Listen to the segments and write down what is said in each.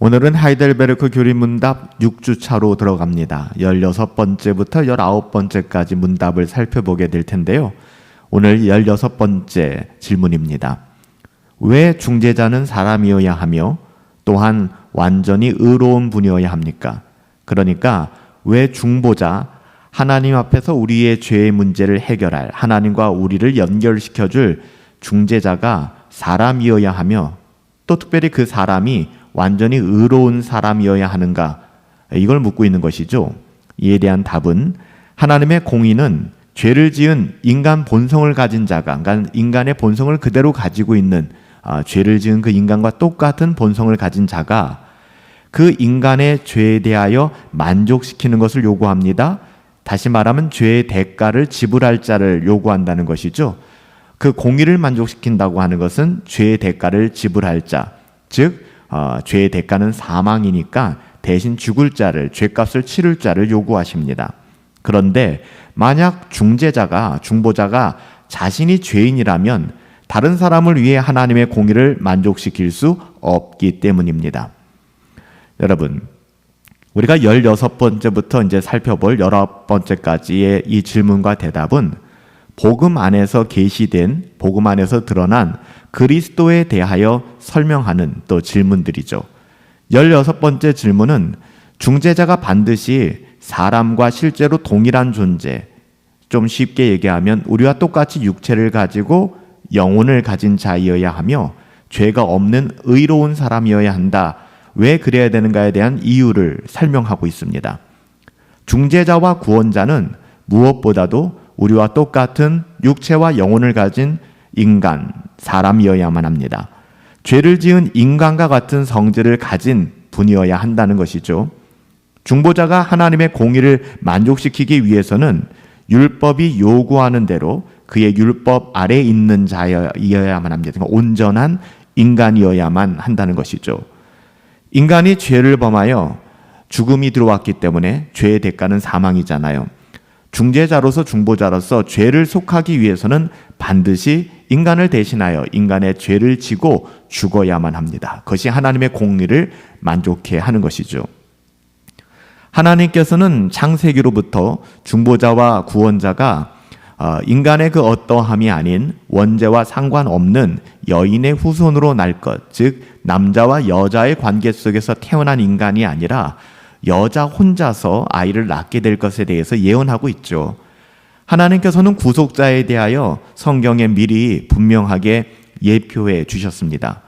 오늘은 하이델베르크 교리 문답 6주차로 들어갑니다. 16번째부터 19번째까지 문답을 살펴보게 될 텐데요. 오늘 16번째 질문입니다. 왜 중재자는 사람이어야 하며 또한 완전히 의로운 분이어야 합니까? 그러니까 왜 중보자 하나님 앞에서 우리의 죄의 문제를 해결할 하나님과 우리를 연결시켜 줄 중재자가 사람이어야 하며 또 특별히 그 사람이 완전히 의로운 사람이어야 하는가? 이걸 묻고 있는 것이죠. 이에 대한 답은 하나님의 공의는 죄를 지은 인간 본성을 가진 자가, 그러니까 인간의 본성을 그대로 가지고 있는 아, 죄를 지은 그 인간과 똑같은 본성을 가진 자가 그 인간의 죄에 대하여 만족시키는 것을 요구합니다. 다시 말하면 죄의 대가를 지불할 자를 요구한다는 것이죠. 그 공의를 만족시킨다고 하는 것은 죄의 대가를 지불할 자, 즉 어, 죄의 대가는 사망이니까 대신 죽을 자를 죄값을 치를 자를 요구하십니다. 그런데 만약 중재자가 중보자가 자신이 죄인이라면 다른 사람을 위해 하나님의 공의를 만족시킬 수 없기 때문입니다. 여러분, 우리가 16번째부터 이제 살펴볼 19번째까지의 이 질문과 대답은 복음 안에서 계시된 복음 안에서 드러난 그리스도에 대하여 설명하는 또 질문들이죠. 16번째 질문은 중재자가 반드시 사람과 실제로 동일한 존재, 좀 쉽게 얘기하면 우리와 똑같이 육체를 가지고 영혼을 가진 자이어야 하며 죄가 없는 의로운 사람이어야 한다. 왜 그래야 되는가에 대한 이유를 설명하고 있습니다. 중재자와 구원자는 무엇보다도 우리와 똑같은 육체와 영혼을 가진 인간, 사람이어야만 합니다. 죄를 지은 인간과 같은 성질을 가진 분이어야 한다는 것이죠. 중보자가 하나님의 공의를 만족시키기 위해서는 율법이 요구하는 대로 그의 율법 아래 있는 자여야만 합니다. 그러니까 온전한 인간이어야만 한다는 것이죠. 인간이 죄를 범하여 죽음이 들어왔기 때문에 죄의 대가는 사망이잖아요. 중재자로서 중보자로서 죄를 속하기 위해서는 반드시 인간을 대신하여 인간의 죄를 지고 죽어야만 합니다. 그것이 하나님의 공의를 만족해 하는 것이죠. 하나님께서는 창세기로부터 중보자와 구원자가 어, 인간의 그 어떠함이 아닌 원죄와 상관없는 여인의 후손으로 날 것, 즉 남자와 여자의 관계 속에서 태어난 인간이 아니라 여자 혼자서 아이를 낳게 될 것에 대해서 예언하고 있죠. 하나님께서는 구속자에 대하여 성경에 미리 분명하게 예표해 주셨습니다.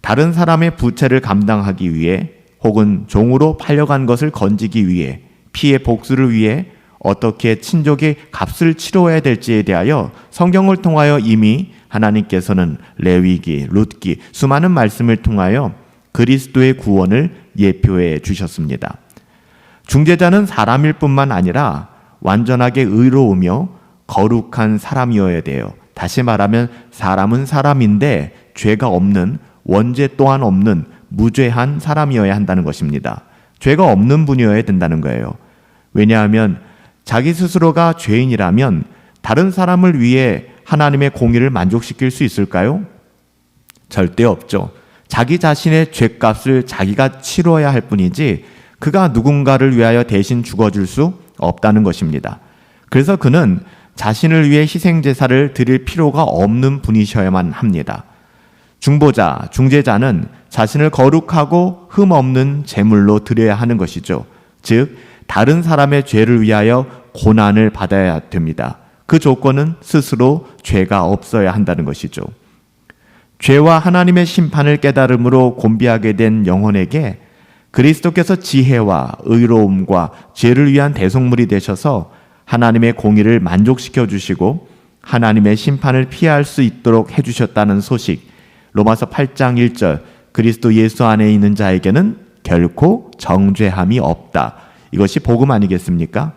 다른 사람의 부채를 감당하기 위해 혹은 종으로 팔려간 것을 건지기 위해 피해 복수를 위해 어떻게 친족의 값을 치러야 될지에 대하여 성경을 통하여 이미 하나님께서는 레위기, 룻기 수많은 말씀을 통하여 그리스도의 구원을 예표해 주셨습니다. 중재자는 사람일 뿐만 아니라 완전하게 의로우며 거룩한 사람이어야 돼요. 다시 말하면 사람은 사람인데 죄가 없는 원죄 또한 없는 무죄한 사람이어야 한다는 것입니다. 죄가 없는 분이어야 된다는 거예요. 왜냐하면 자기 스스로가 죄인이라면 다른 사람을 위해 하나님의 공의를 만족시킬 수 있을까요? 절대 없죠. 자기 자신의 죄값을 자기가 치러야 할 뿐이지 그가 누군가를 위하여 대신 죽어줄 수 없다는 것입니다. 그래서 그는 자신을 위해 희생제사를 드릴 필요가 없는 분이셔야만 합니다. 중보자, 중재자는 자신을 거룩하고 흠 없는 제물로 드려야 하는 것이죠. 즉, 다른 사람의 죄를 위하여 고난을 받아야 됩니다. 그 조건은 스스로 죄가 없어야 한다는 것이죠. 죄와 하나님의 심판을 깨달음으로 곤비하게 된 영혼에게 그리스도께서 지혜와 의로움과 죄를 위한 대속물이 되셔서 하나님의 공의를 만족시켜 주시고 하나님의 심판을 피할 수 있도록 해 주셨다는 소식. 로마서 8장 1절 그리스도 예수 안에 있는 자에게는 결코 정죄함이 없다. 이것이 복음 아니겠습니까?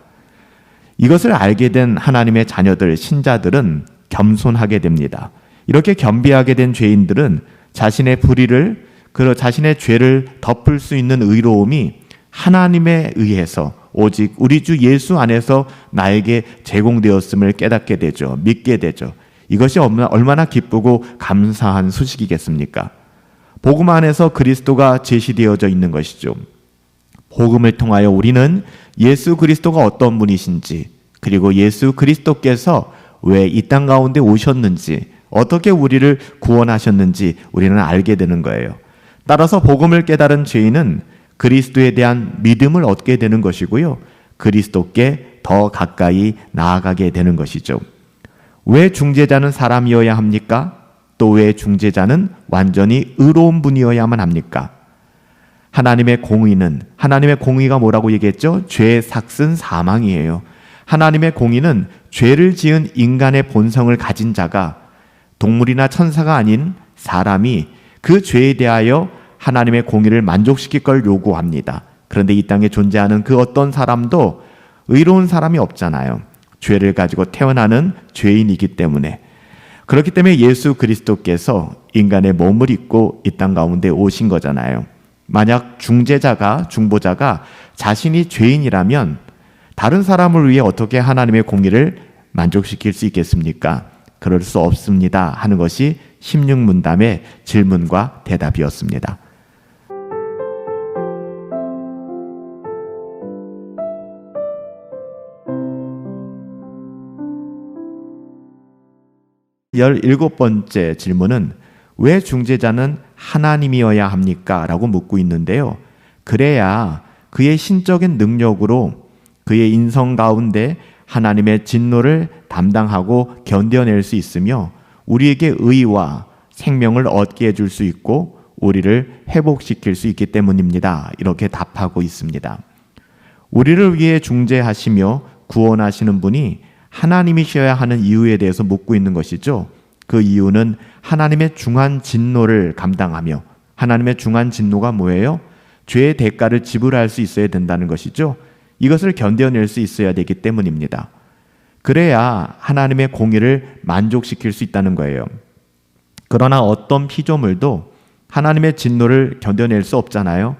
이것을 알게 된 하나님의 자녀들, 신자들은 겸손하게 됩니다. 이렇게 겸비하게 된 죄인들은 자신의 불의를, 그 자신의 죄를 덮을 수 있는 의로움이 하나님에 의해서 오직 우리 주 예수 안에서 나에게 제공되었음을 깨닫게 되죠. 믿게 되죠. 이것이 얼마나 기쁘고 감사한 소식이겠습니까? 복음 안에서 그리스도가 제시되어져 있는 것이죠. 복음을 통하여 우리는 예수 그리스도가 어떤 분이신지 그리고 예수 그리스도께서 왜 이 땅 가운데 오셨는지 어떻게 우리를 구원하셨는지 우리는 알게 되는 거예요. 따라서 복음을 깨달은 죄인은 그리스도에 대한 믿음을 얻게 되는 것이고요. 그리스도께 더 가까이 나아가게 되는 것이죠. 왜 중재자는 사람이어야 합니까? 또 왜 중재자는 완전히 의로운 분이어야만 합니까? 하나님의 공의는 하나님의 공의가 뭐라고 얘기했죠? 죄의 삭슨 사망이에요. 하나님의 공의는 죄를 지은 인간의 본성을 가진 자가 동물이나 천사가 아닌 사람이 그 죄에 대하여 하나님의 공의를 만족시킬 걸 요구합니다. 그런데 이 땅에 존재하는 그 어떤 사람도 의로운 사람이 없잖아요. 죄를 가지고 태어나는 죄인이기 때문에. 그렇기 때문에 예수 그리스도께서 인간의 몸을 입고 이 땅 가운데 오신 거잖아요. 만약 중재자가, 중보자가 자신이 죄인이라면 다른 사람을 위해 어떻게 하나님의 공의를 만족시킬 수 있겠습니까? 그럴 수 없습니다. 하는 것이 16문담의 질문과 대답이었습니다. 열일곱 번째 질문은 왜 중재자는 하나님이어야 합니까? 라고 묻고 있는데요. 그래야 그의 신적인 능력으로 그의 인성 가운데 하나님의 진노를 담당하고 견뎌낼 수 있으며 우리에게 의와 생명을 얻게 해줄 수 있고 우리를 회복시킬 수 있기 때문입니다. 이렇게 답하고 있습니다. 우리를 위해 중재하시며 구원하시는 분이 하나님이셔야 하는 이유에 대해서 묻고 있는 것이죠. 그 이유는 하나님의 중한 진노를 감당하며 하나님의 중한 진노가 뭐예요? 죄의 대가를 지불할 수 있어야 된다는 것이죠. 이것을 견뎌낼 수 있어야 되기 때문입니다. 그래야 하나님의 공의를 만족시킬 수 있다는 거예요. 그러나 어떤 피조물도 하나님의 진노를 견뎌낼 수 없잖아요.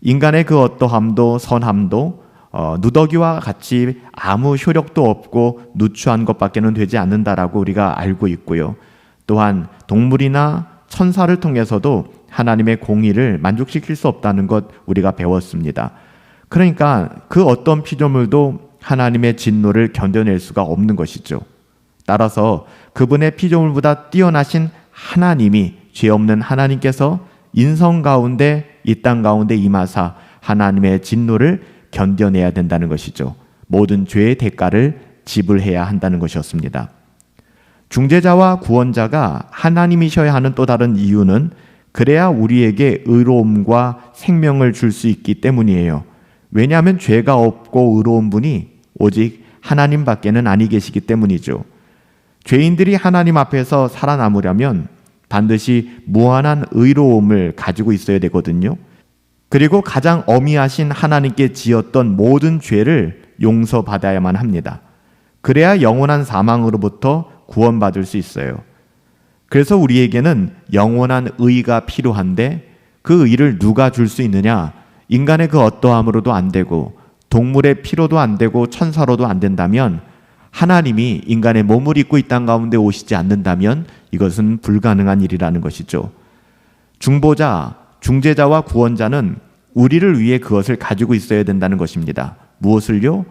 인간의 그 어떠함도 선함도 어, 누더기와 같이 아무 효력도 없고 누추한 것밖에는 되지 않는다라고 우리가 알고 있고요. 또한 동물이나 천사를 통해서도 하나님의 공의를 만족시킬 수 없다는 것 우리가 배웠습니다. 그러니까 그 어떤 피조물도 하나님의 진노를 견뎌낼 수가 없는 것이죠. 따라서 그분의 피조물보다 뛰어나신 하나님이 죄 없는 하나님께서 인성 가운데 이 땅 가운데 임하사 하나님의 진노를 견뎌내야 된다는 것이죠. 모든 죄의 대가를 지불해야 한다는 것이었습니다. 중재자와 구원자가 하나님이셔야 하는 또 다른 이유는 그래야 우리에게 의로움과 생명을 줄 수 있기 때문이에요. 왜냐하면 죄가 없고 의로운 분이 오직 하나님 밖에는 아니 계시기 때문이죠. 죄인들이 하나님 앞에서 살아남으려면 반드시 무한한 의로움을 가지고 있어야 되거든요. 그리고 가장 어미하신 하나님께 지었던 모든 죄를 용서받아야만 합니다. 그래야 영원한 사망으로부터 구원받을 수 있어요. 그래서 우리에게는 영원한 의가 필요한데 그 의를 누가 줄 수 있느냐? 인간의 그 어떠함으로도 안 되고 동물의 피로도 안 되고 천사로도 안 된다면 하나님이 인간의 몸을 입고 이 땅 가운데 오시지 않는다면 이것은 불가능한 일이라는 것이죠. 중보자, 중재자와 구원자는 우리를 위해 그것을 가지고 있어야 된다는 것입니다. 무엇을요?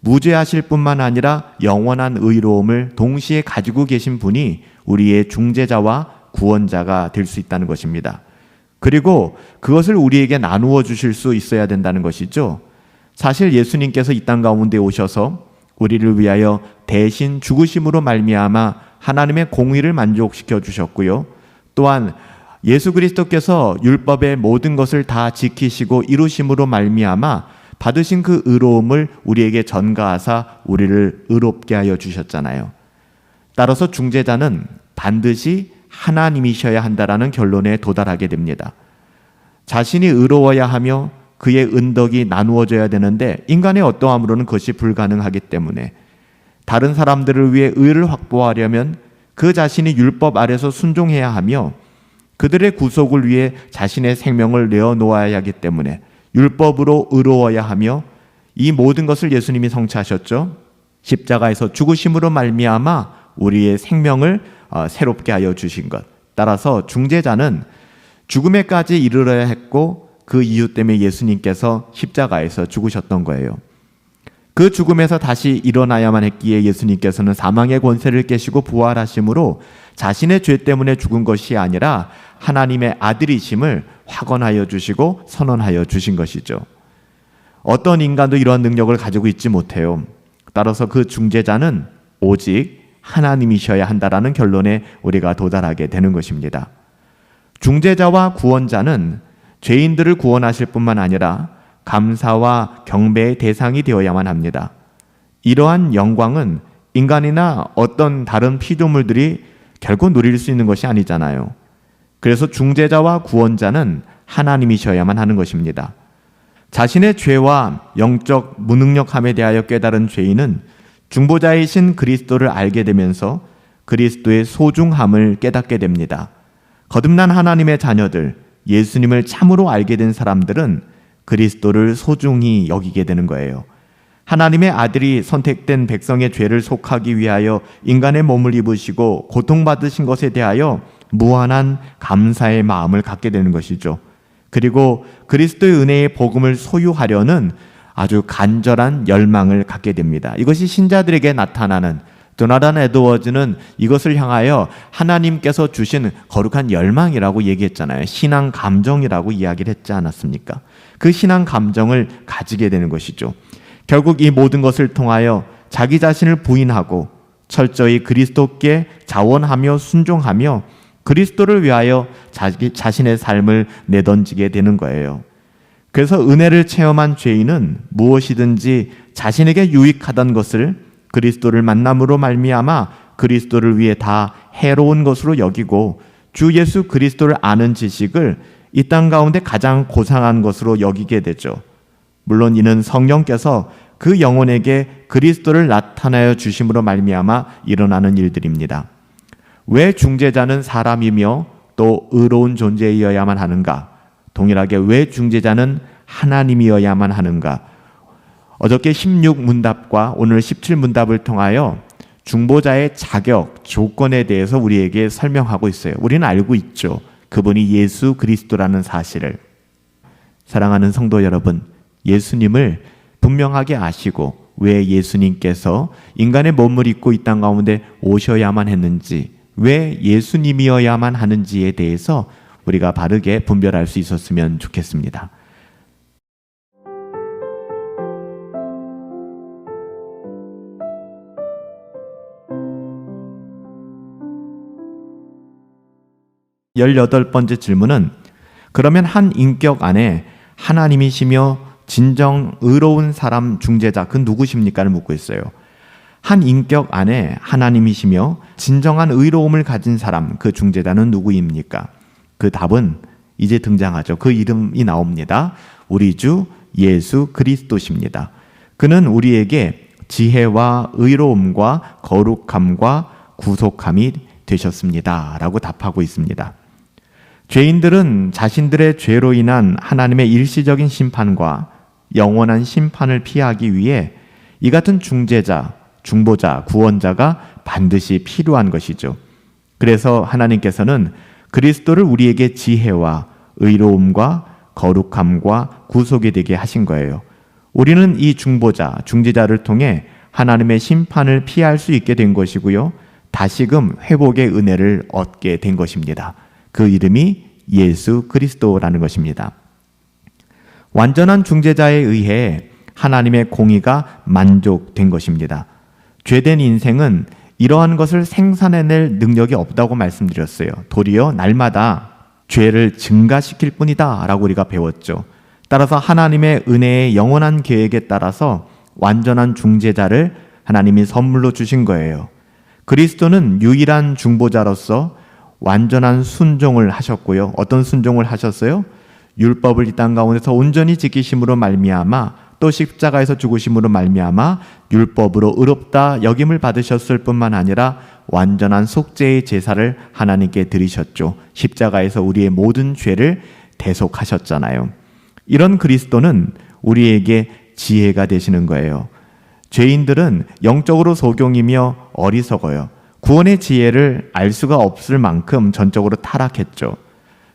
무죄하실 뿐만 아니라 영원한 의로움을 동시에 가지고 계신 분이 우리의 중재자와 구원자가 될 수 있다는 것입니다. 그리고 그것을 우리에게 나누어 주실 수 있어야 된다는 것이죠. 사실 예수님께서 이 땅 가운데 오셔서 우리를 위하여 대신 죽으심으로 말미암아 하나님의 공의를 만족시켜 주셨고요. 또한 예수 그리스도께서 율법의 모든 것을 다 지키시고 이루심으로 말미암아 받으신 그 의로움을 우리에게 전가하사 우리를 의롭게 하여 주셨잖아요. 따라서 중재자는 반드시 하나님이셔야 한다라는 결론에 도달하게 됩니다. 자신이 의로워야 하며 그의 은덕이 나누어져야 되는데 인간의 어떠함으로는 그것이 불가능하기 때문에 다른 사람들을 위해 의를 확보하려면 그 자신이 율법 아래서 순종해야 하며 그들의 구속을 위해 자신의 생명을 내어 놓아야 하기 때문에 율법으로 의로워야 하며 이 모든 것을 예수님이 성취하셨죠. 십자가에서 죽으심으로 말미암아 우리의 생명을 어, 새롭게 하여 주신 것. 따라서 중재자는 죽음에까지 이르러야 했고 그 이유 때문에 예수님께서 십자가에서 죽으셨던 거예요. 그 죽음에서 다시 일어나야만 했기에 예수님께서는 사망의 권세를 깨시고 부활하심으로 자신의 죄 때문에 죽은 것이 아니라 하나님의 아들이심을 확언하여 주시고 선언하여 주신 것이죠. 어떤 인간도 이러한 능력을 가지고 있지 못해요. 따라서 그 중재자는 오직 하나님이셔야 한다라는 결론에 우리가 도달하게 되는 것입니다. 중재자와 구원자는 죄인들을 구원하실 뿐만 아니라 감사와 경배의 대상이 되어야만 합니다. 이러한 영광은 인간이나 어떤 다른 피조물들이 결국 누릴 수 있는 것이 아니잖아요. 그래서 중재자와 구원자는 하나님이셔야만 하는 것입니다. 자신의 죄와 영적 무능력함에 대하여 깨달은 죄인은 중보자이신 그리스도를 알게 되면서 그리스도의 소중함을 깨닫게 됩니다. 거듭난 하나님의 자녀들, 예수님을 참으로 알게 된 사람들은 그리스도를 소중히 여기게 되는 거예요. 하나님의 아들이 선택된 백성의 죄를 속하기 위하여 인간의 몸을 입으시고 고통받으신 것에 대하여 무한한 감사의 마음을 갖게 되는 것이죠. 그리고 그리스도의 은혜의 복음을 소유하려는 아주 간절한 열망을 갖게 됩니다. 이것이 신자들에게 나타나는 도나단 에드워즈는 이것을 향하여 하나님께서 주신 거룩한 열망이라고 얘기했잖아요. 신앙 감정이라고 이야기를 했지 않았습니까? 그 신앙 감정을 가지게 되는 것이죠. 결국 이 모든 것을 통하여 자기 자신을 부인하고 철저히 그리스도께 자원하며 순종하며 그리스도를 위하여 자기 자신의 삶을 내던지게 되는 거예요. 그래서 은혜를 체험한 죄인은 무엇이든지 자신에게 유익하던 것을 그리스도를 만남으로 말미암아 그리스도를 위해 다 해로운 것으로 여기고 주 예수 그리스도를 아는 지식을 이 땅 가운데 가장 고상한 것으로 여기게 되죠. 물론 이는 성령께서 그 영혼에게 그리스도를 나타내어 주심으로 말미암아 일어나는 일들입니다. 왜 중재자는 사람이며 또 의로운 존재이어야만 하는가? 동일하게 왜 중재자는 하나님이어야만 하는가? 어저께 16 문답과 오늘 17 문답을 통하여 중보자의 자격, 조건에 대해서 우리에게 설명하고 있어요. 우리는 알고 있죠. 그분이 예수 그리스도라는 사실을. 사랑하는 성도 여러분, 예수님을 분명하게 아시고 왜 예수님께서 인간의 몸을 입고 이 땅 가운데 오셔야만 했는지, 왜 예수님이어야만 하는지에 대해서 우리가 바르게 분별할 수 있었으면 좋겠습니다. 열여덟 번째 질문은 그러면 한 인격 안에 하나님이시며 진정 의로운 사람 중재자 그 누구십니까를 묻고 있어요. 한 인격 안에 하나님이시며 진정한 의로움을 가진 사람 그 중재자는 누구입니까? 그 답은 이제 등장하죠. 그 이름이 나옵니다. 우리 주 예수 그리스도십니다. 그는 우리에게 지혜와 의로움과 거룩함과 구속함이 되셨습니다. 라고 답하고 있습니다. 죄인들은 자신들의 죄로 인한 하나님의 일시적인 심판과 영원한 심판을 피하기 위해 이 같은 중재자, 중보자, 구원자가 반드시 필요한 것이죠. 그래서 하나님께서는 그리스도를 우리에게 지혜와 의로움과 거룩함과 구속이 되게 하신 거예요. 우리는 이 중보자, 중재자를 통해 하나님의 심판을 피할 수 있게 된 것이고요. 다시금 회복의 은혜를 얻게 된 것입니다. 그 이름이 예수 그리스도라는 것입니다. 완전한 중재자에 의해 하나님의 공의가 만족된 것입니다. 죄된 인생은 이러한 것을 생산해낼 능력이 없다고 말씀드렸어요. 도리어 날마다 죄를 증가시킬 뿐이다 라고 우리가 배웠죠. 따라서 하나님의 은혜의 영원한 계획에 따라서 완전한 중재자를 하나님이 선물로 주신 거예요. 그리스도는 유일한 중보자로서 완전한 순종을 하셨고요. 어떤 순종을 하셨어요? 율법을 이 땅 가운데서 온전히 지키심으로 말미암아 또 십자가에서 죽으심으로 말미암아 율법으로 의롭다 여김을 받으셨을 뿐만 아니라 완전한 속죄의 제사를 하나님께 드리셨죠. 십자가에서 우리의 모든 죄를 대속하셨잖아요. 이런 그리스도는 우리에게 지혜가 되시는 거예요. 죄인들은 영적으로 소경이며 어리석어요. 구원의 지혜를 알 수가 없을 만큼 전적으로 타락했죠.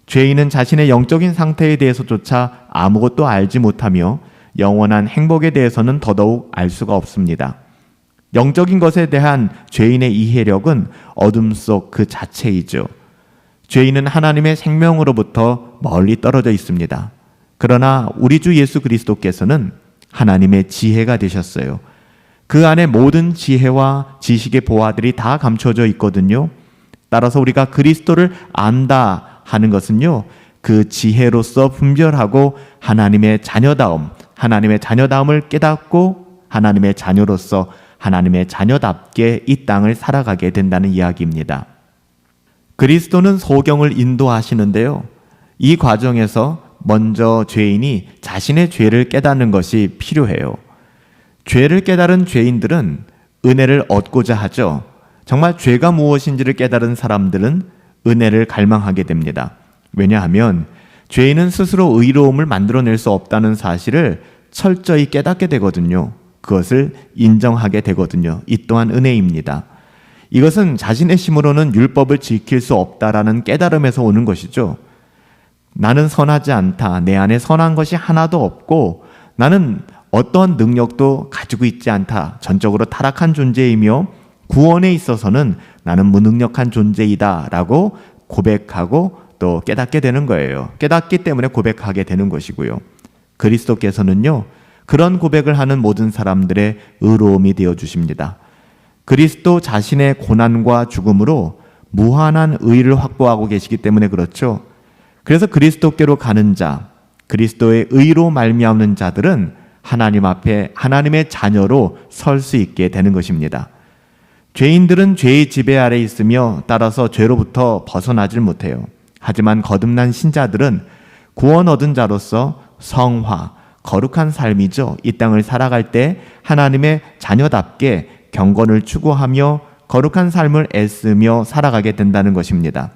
죄인은 자신의 영적인 상태에 대해서조차 아무것도 알지 못하며 영원한 행복에 대해서는 더더욱 알 수가 없습니다. 영적인 것에 대한 죄인의 이해력은 어둠 속 그 자체이죠. 죄인은 하나님의 생명으로부터 멀리 떨어져 있습니다. 그러나 우리 주 예수 그리스도께서는 하나님의 지혜가 되셨어요. 그 안에 모든 지혜와 지식의 보화들이 다 감춰져 있거든요. 따라서 우리가 그리스도를 안다 하는 것은요, 그 지혜로서 분별하고 하나님의 자녀다움, 하나님의 자녀다움을 깨닫고 하나님의 자녀로서 하나님의 자녀답게 이 땅을 살아가게 된다는 이야기입니다. 그리스도는 소경을 인도하시는데요. 이 과정에서 먼저 죄인이 자신의 죄를 깨닫는 것이 필요해요. 죄를 깨달은 죄인들은 은혜를 얻고자 하죠. 정말 죄가 무엇인지를 깨달은 사람들은 은혜를 갈망하게 됩니다. 왜냐하면 죄인은 스스로 의로움을 만들어낼 수 없다는 사실을 철저히 깨닫게 되거든요. 그것을 인정하게 되거든요. 이 또한 은혜입니다. 이것은 자신의 힘으로는 율법을 지킬 수 없다라는 깨달음에서 오는 것이죠. 나는 선하지 않다. 내 안에 선한 것이 하나도 없고 나는 어떠한 능력도 가지고 있지 않다. 전적으로 타락한 존재이며 구원에 있어서는 나는 무능력한 존재이다 라고 고백하고 또 깨닫게 되는 거예요. 깨닫기 때문에 고백하게 되는 것이고요. 그리스도께서는요. 그런 고백을 하는 모든 사람들의 의로움이 되어 주십니다. 그리스도 자신의 고난과 죽음으로 무한한 의를 확보하고 계시기 때문에 그렇죠. 그래서 그리스도께로 가는 자, 그리스도의 의로 말미암는 자들은 하나님 앞에 하나님의 자녀로 설 수 있게 되는 것입니다. 죄인들은 죄의 지배 아래 있으며 따라서 죄로부터 벗어나질 못해요. 하지만 거듭난 신자들은 구원 얻은 자로서 성화, 거룩한 삶이죠. 이 땅을 살아갈 때 하나님의 자녀답게 경건을 추구하며 거룩한 삶을 애쓰며 살아가게 된다는 것입니다.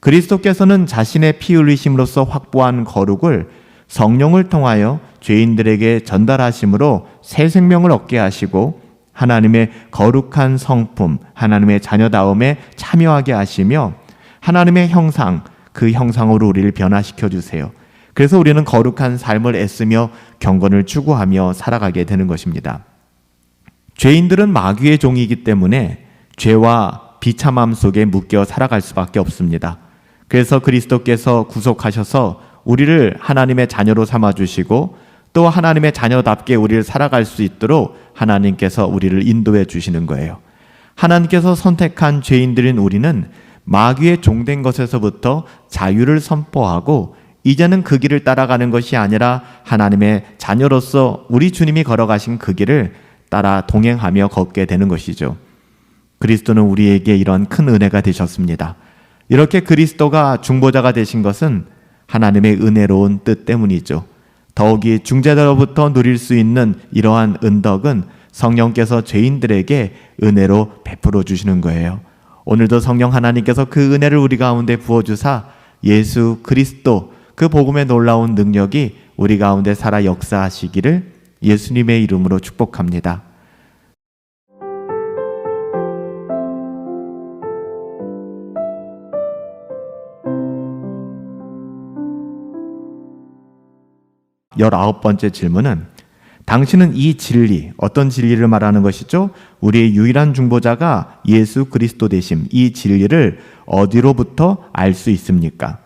그리스도께서는 자신의 피 흘리심으로써 확보한 거룩을 성령을 통하여 죄인들에게 전달하심으로 새 생명을 얻게 하시고 하나님의 거룩한 성품, 하나님의 자녀다움에 참여하게 하시며 하나님의 형상, 그 형상으로 우리를 변화시켜 주세요. 그래서 우리는 거룩한 삶을 애쓰며 경건을 추구하며 살아가게 되는 것입니다. 죄인들은 마귀의 종이기 때문에 죄와 비참함 속에 묶여 살아갈 수밖에 없습니다. 그래서 그리스도께서 구속하셔서 우리를 하나님의 자녀로 삼아 주시고 또 하나님의 자녀답게 우리를 살아갈 수 있도록 하나님께서 우리를 인도해 주시는 거예요. 하나님께서 선택한 죄인들인 우리는 마귀의 종된 것에서부터 자유를 선포하고 이제는 그 길을 따라가는 것이 아니라 하나님의 자녀로서 우리 주님이 걸어가신 그 길을 따라 동행하며 걷게 되는 것이죠. 그리스도는 우리에게 이런 큰 은혜가 되셨습니다. 이렇게 그리스도가 중보자가 되신 것은 하나님의 은혜로운 뜻 때문이죠. 더욱이 중재자로부터 누릴 수 있는 이러한 은덕은 성령께서 죄인들에게 은혜로 베풀어 주시는 거예요. 오늘도 성령 하나님께서 그 은혜를 우리 가운데 부어 주사 예수 그리스도 그 복음의 놀라운 능력이 우리 가운데 살아 역사하시기를 예수님의 이름으로 축복합니다. 열아홉 번째 질문은 당신은 이 진리, 어떤 진리를 말하는 것이죠? 우리의 유일한 중보자가 예수 그리스도 되심, 이 진리를 어디로부터 알 수 있습니까?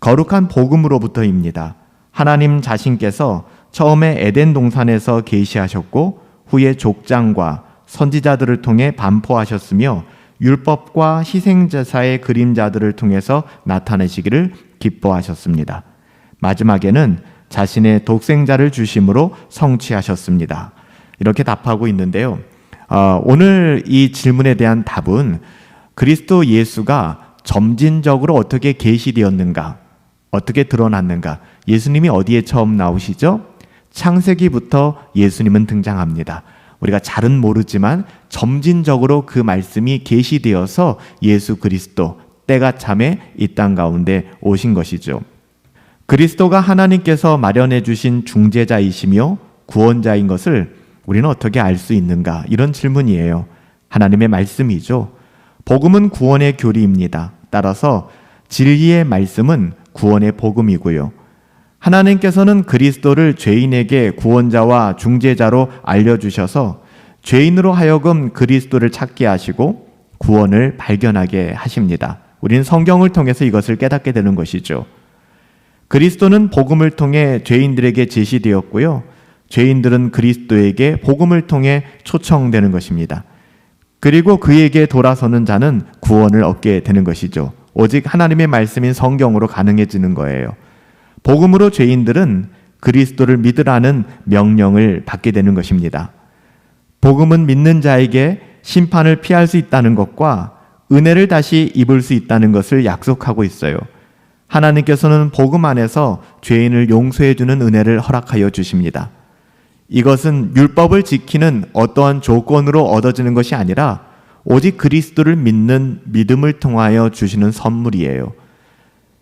거룩한 복음으로부터입니다. 하나님 자신께서 처음에 에덴 동산에서 계시하셨고 후에 족장과 선지자들을 통해 반포하셨으며 율법과 희생제사의 그림자들을 통해서 나타내시기를 기뻐하셨습니다. 마지막에는 자신의 독생자를 주심으로 성취하셨습니다. 이렇게 답하고 있는데요. 어, 오늘 이 질문에 대한 답은 그리스도 예수가 점진적으로 어떻게 계시되었는가, 어떻게 드러났는가. 예수님이 어디에 처음 나오시죠? 창세기부터 예수님은 등장합니다. 우리가 잘은 모르지만 점진적으로 그 말씀이 계시되어서 예수 그리스도 때가 참에 이 땅 가운데 오신 것이죠. 그리스도가 하나님께서 마련해 주신 중재자이시며 구원자인 것을 우리는 어떻게 알 수 있는가? 이런 질문이에요. 하나님의 말씀이죠. 복음은 구원의 교리입니다. 따라서 진리의 말씀은 구원의 복음이고요. 하나님께서는 그리스도를 죄인에게 구원자와 중재자로 알려주셔서 죄인으로 하여금 그리스도를 찾게 하시고 구원을 발견하게 하십니다. 우리는 성경을 통해서 이것을 깨닫게 되는 것이죠. 그리스도는 복음을 통해 죄인들에게 제시되었고요. 죄인들은 그리스도에게 복음을 통해 초청되는 것입니다. 그리고 그에게 돌아서는 자는 구원을 얻게 되는 것이죠. 오직 하나님의 말씀인 성경으로 가능해지는 거예요. 복음으로 죄인들은 그리스도를 믿으라는 명령을 받게 되는 것입니다. 복음은 믿는 자에게 심판을 피할 수 있다는 것과 은혜를 다시 입을 수 있다는 것을 약속하고 있어요. 하나님께서는 복음 안에서 죄인을 용서해 주는 은혜를 허락하여 주십니다. 이것은 율법을 지키는 어떠한 조건으로 얻어지는 것이 아니라 오직 그리스도를 믿는 믿음을 통하여 주시는 선물이에요.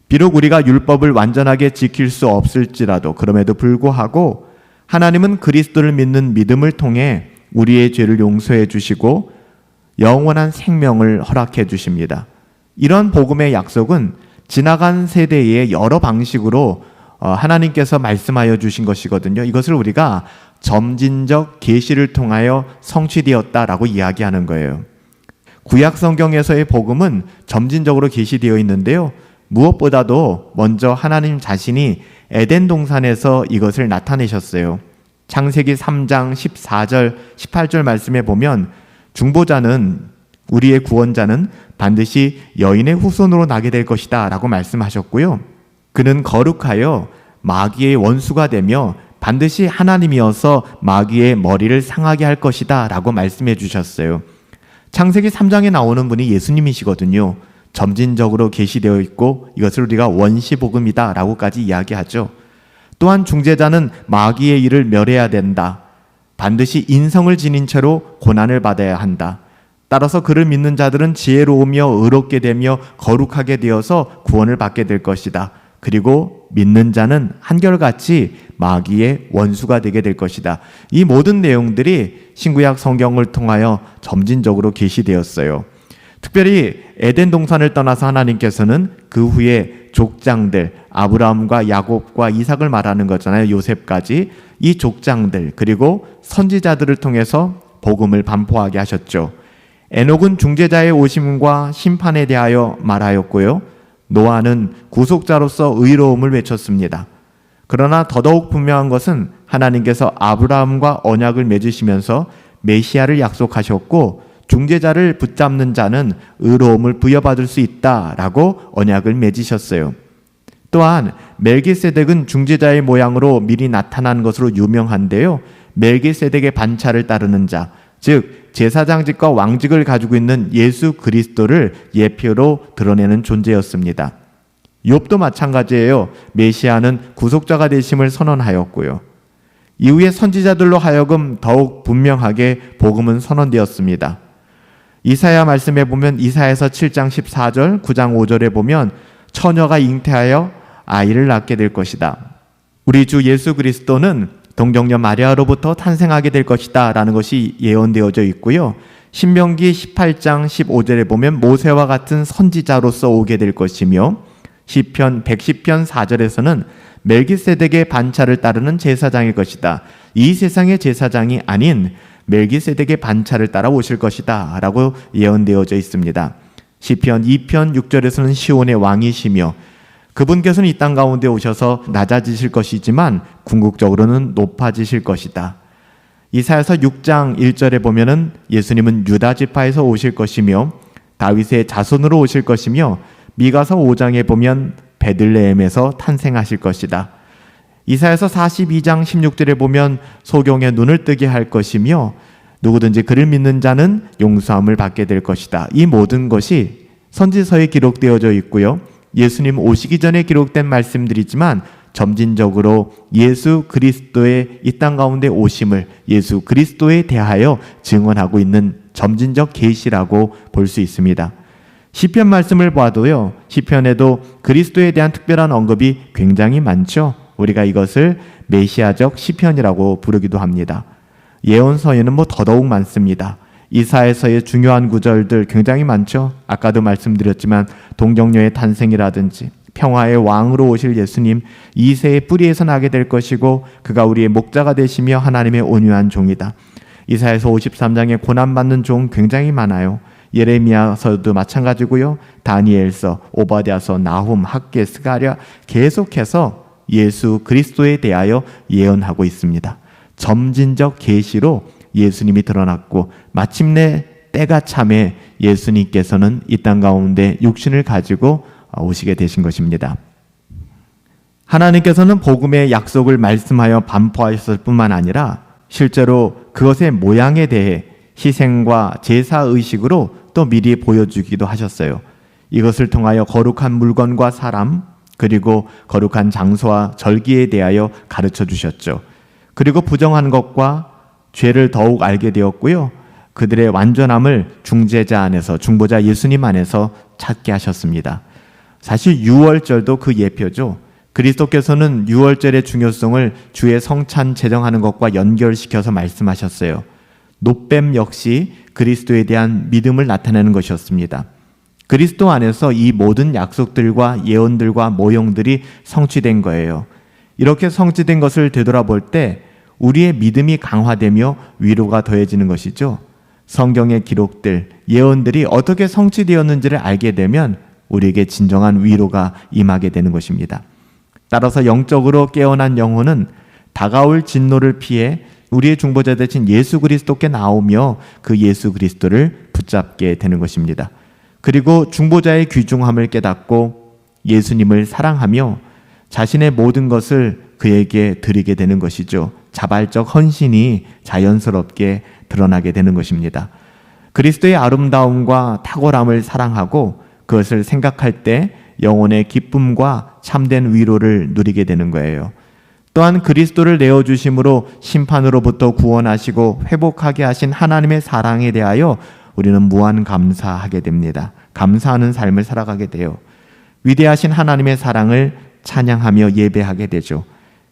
비록 우리가 율법을 완전하게 지킬 수 없을지라도 그럼에도 불구하고 하나님은 그리스도를 믿는 믿음을 통해 우리의 죄를 용서해 주시고 영원한 생명을 허락해 주십니다. 이런 복음의 약속은 지나간 세대의 여러 방식으로 어, 하나님께서 말씀하여 주신 것이거든요. 이것을 우리가 점진적 계시를 통하여 성취되었다라고 이야기하는 거예요. 구약 성경에서의 복음은 점진적으로 계시되어 있는데요. 무엇보다도 먼저 하나님 자신이 에덴 동산에서 이것을 나타내셨어요. 창세기 3장 14절 18절 말씀에 보면 중보자는 우리의 구원자는 반드시 여인의 후손으로 나게 될 것이다 라고 말씀하셨고요. 그는 거룩하여 마귀의 원수가 되며 반드시 하나님이어서 마귀의 머리를 상하게 할 것이다 라고 말씀해 주셨어요. 창세기 3장에 나오는 분이 예수님이시거든요. 점진적으로 계시되어 있고 이것을 우리가 원시복음이다 라고까지 이야기하죠. 또한 중재자는 마귀의 일을 멸해야 된다. 반드시 인성을 지닌 채로 고난을 받아야 한다. 따라서 그를 믿는 자들은 지혜로우며 의롭게 되며 거룩하게 되어서 구원을 받게 될 것이다. 그리고 믿는 자는 한결같이 마귀의 원수가 되게 될 것이다. 이 모든 내용들이 신구약 성경을 통하여 점진적으로 계시되었어요. 특별히 에덴 동산을 떠나서 하나님께서는 그 후에 족장들 아브라함과 야곱과 이삭을 말하는 거잖아요. 요셉까지 이 족장들 그리고 선지자들을 통해서 복음을 반포하게 하셨죠. 에녹은 중재자의 오심과 심판에 대하여 말하였고요. 노아는 구속자로서 의로움을 외쳤습니다. 그러나 더더욱 분명한 것은 하나님께서 아브라함과 언약을 맺으시면서 메시아를 약속하셨고 중재자를 붙잡는 자는 의로움을 부여받을 수 있다라고 언약을 맺으셨어요. 또한 멜기세덱은 중재자의 모양으로 미리 나타난 것으로 유명한데요. 멜기세덱의 반차를 따르는 자, 즉 제사장직과 왕직을 가지고 있는 예수 그리스도를 예표로 드러내는 존재였습니다. 욥도 마찬가지예요. 메시아는 구속자가 되심을 선언하였고요. 이후에 선지자들로 하여금 더욱 분명하게 복음은 선언되었습니다. 이사야 말씀에 보면 이사야서 7장 14절, 9장 5절에 보면 처녀가 잉태하여 아이를 낳게 될 것이다. 우리 주 예수 그리스도는 동정녀 마리아로부터 탄생하게 될 것이다 라는 것이 예언되어져 있고요. 신명기 18장 15절에 보면 모세와 같은 선지자로서 오게 될 것이며 시편 110편 4절에서는 멜기세덱의 반차를 따르는 제사장일 것이다. 이 세상의 제사장이 아닌 멜기세덱의 반차를 따라 오실 것이다 라고 예언되어져 있습니다. 시편 2편 6절에서는 시온의 왕이시며 그분께서는 이 땅 가운데 오셔서 낮아지실 것이지만 궁극적으로는 높아지실 것이다. 이사야서 6장 1절에 보면은 예수님은 유다 지파에서 오실 것이며 다윗의 자손으로 오실 것이며 미가서 5장에 보면 베들레헴에서 탄생하실 것이다. 이사야서 42장 16절에 보면 소경의 눈을 뜨게 할 것이며 누구든지 그를 믿는 자는 용서함을 받게 될 것이다. 이 모든 것이 선지서에 기록되어져 있고요. 예수님 오시기 전에 기록된 말씀들이지만 점진적으로 예수 그리스도의 이 땅 가운데 오심을 예수 그리스도에 대하여 증언하고 있는 점진적 계시라고 볼 수 있습니다. 시편 말씀을 봐도요. 시편에도 그리스도에 대한 특별한 언급이 굉장히 많죠. 우리가 이것을 메시아적 시편이라고 부르기도 합니다. 예언서에는 뭐 더더욱 많습니다. 이사에서의 중요한 구절들 굉장히 많죠. 아까도 말씀드렸지만 동정녀의 탄생이라든지 평화의 왕으로 오실 예수님 이세의 뿌리에서 나게 될 것이고 그가 우리의 목자가 되시며 하나님의 온유한 종이다. 이사에서 53장에 고난 받는 종 굉장히 많아요. 예레미야서도 마찬가지고요. 다니엘서, 오바댜서, 나훔, 학계, 스가랴 계속해서 예수 그리스도에 대하여 예언하고 있습니다. 점진적 계시로 예수님이 드러났고 마침내 때가 참에 예수님께서는 이 땅 가운데 육신을 가지고 오시게 되신 것입니다. 하나님께서는 복음의 약속을 말씀하여 반포하셨을 뿐만 아니라 실제로 그것의 모양에 대해 희생과 제사 의식으로 또 미리 보여주기도 하셨어요. 이것을 통하여 거룩한 물건과 사람 그리고 거룩한 장소와 절기에 대하여 가르쳐 주셨죠. 그리고 부정한 것과 죄를 더욱 알게 되었고요. 그들의 완전함을 중재자 안에서 중보자 예수님 안에서 찾게 하셨습니다. 사실 유월절도 그 예표죠. 그리스도께서는 유월절의 중요성을 주의 성찬 제정하는 것과 연결시켜서 말씀하셨어요. 노뱀 역시 그리스도에 대한 믿음을 나타내는 것이었습니다. 그리스도 안에서 이 모든 약속들과 예언들과 모형들이 성취된 거예요. 이렇게 성취된 것을 되돌아볼 때 우리의 믿음이 강화되며 위로가 더해지는 것이죠. 성경의 기록들, 예언들이 어떻게 성취되었는지를 알게 되면 우리에게 진정한 위로가 임하게 되는 것입니다. 따라서 영적으로 깨어난 영혼은 다가올 진노를 피해 우리의 중보자 대신 예수 그리스도께 나오며 그 예수 그리스도를 붙잡게 되는 것입니다. 그리고 중보자의 귀중함을 깨닫고 예수님을 사랑하며 자신의 모든 것을 그에게 드리게 되는 것이죠. 자발적 헌신이 자연스럽게 드러나게 되는 것입니다. 그리스도의 아름다움과 탁월함을 사랑하고 그것을 생각할 때 영혼의 기쁨과 참된 위로를 누리게 되는 거예요. 또한 그리스도를 내어 주심으로 심판으로부터 구원하시고 회복하게 하신 하나님의 사랑에 대하여 우리는 무한 감사하게 됩니다. 감사하는 삶을 살아가게 돼요. 위대하신 하나님의 사랑을 찬양하며 예배하게 되죠.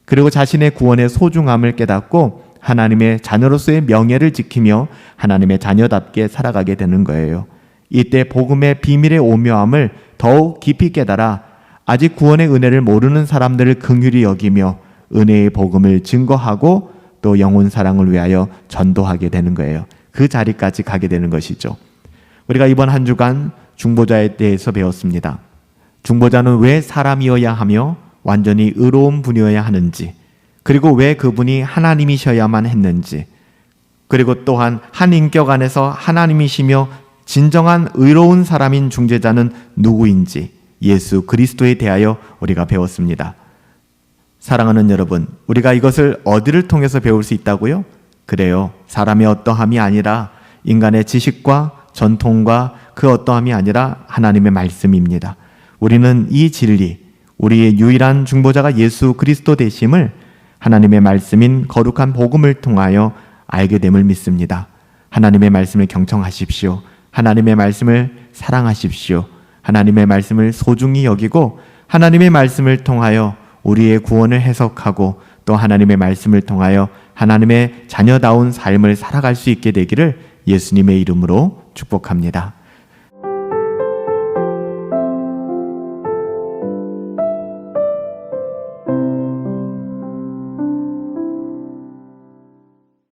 그리고 자신의 구원의 소중함을 깨닫고 하나님의 자녀로서의 명예를 지키며 하나님의 자녀답게 살아가게 되는 거예요. 이때 복음의 비밀의 오묘함을 더욱 깊이 깨달아 아직 구원의 은혜를 모르는 사람들을 긍휼히 여기며 은혜의 복음을 증거하고 또 영혼 사랑을 위하여 전도하게 되는 거예요. 그 자리까지 가게 되는 것이죠. 우리가 이번 한 주간 중보자에 대해서 배웠습니다. 중보자는 왜 사람이어야 하며 완전히 의로운 분이어야 하는지, 그리고 왜 그분이 하나님이셔야만 했는지, 그리고 또한 한 인격 안에서 하나님이시며 진정한 의로운 사람인 중재자는 누구인지 예수 그리스도에 대하여 우리가 배웠습니다. 사랑하는 여러분, 우리가 이것을 어디를 통해서 배울 수 있다고요? 그래요. 사람의 어떠함이 아니라 인간의 지식과 전통과 그 어떠함이 아니라 하나님의 말씀입니다. 우리는 이 진리, 우리의 유일한 중보자가 예수 그리스도 되심을 하나님의 말씀인 거룩한 복음을 통하여 알게 됨을 믿습니다. 하나님의 말씀을 경청하십시오. 하나님의 말씀을 사랑하십시오. 하나님의 말씀을 소중히 여기고 하나님의 말씀을 통하여 우리의 구원을 해석하고 또 하나님의 말씀을 통하여 하나님의 자녀다운 삶을 살아갈 수 있게 되기를 예수님의 이름으로 축복합니다.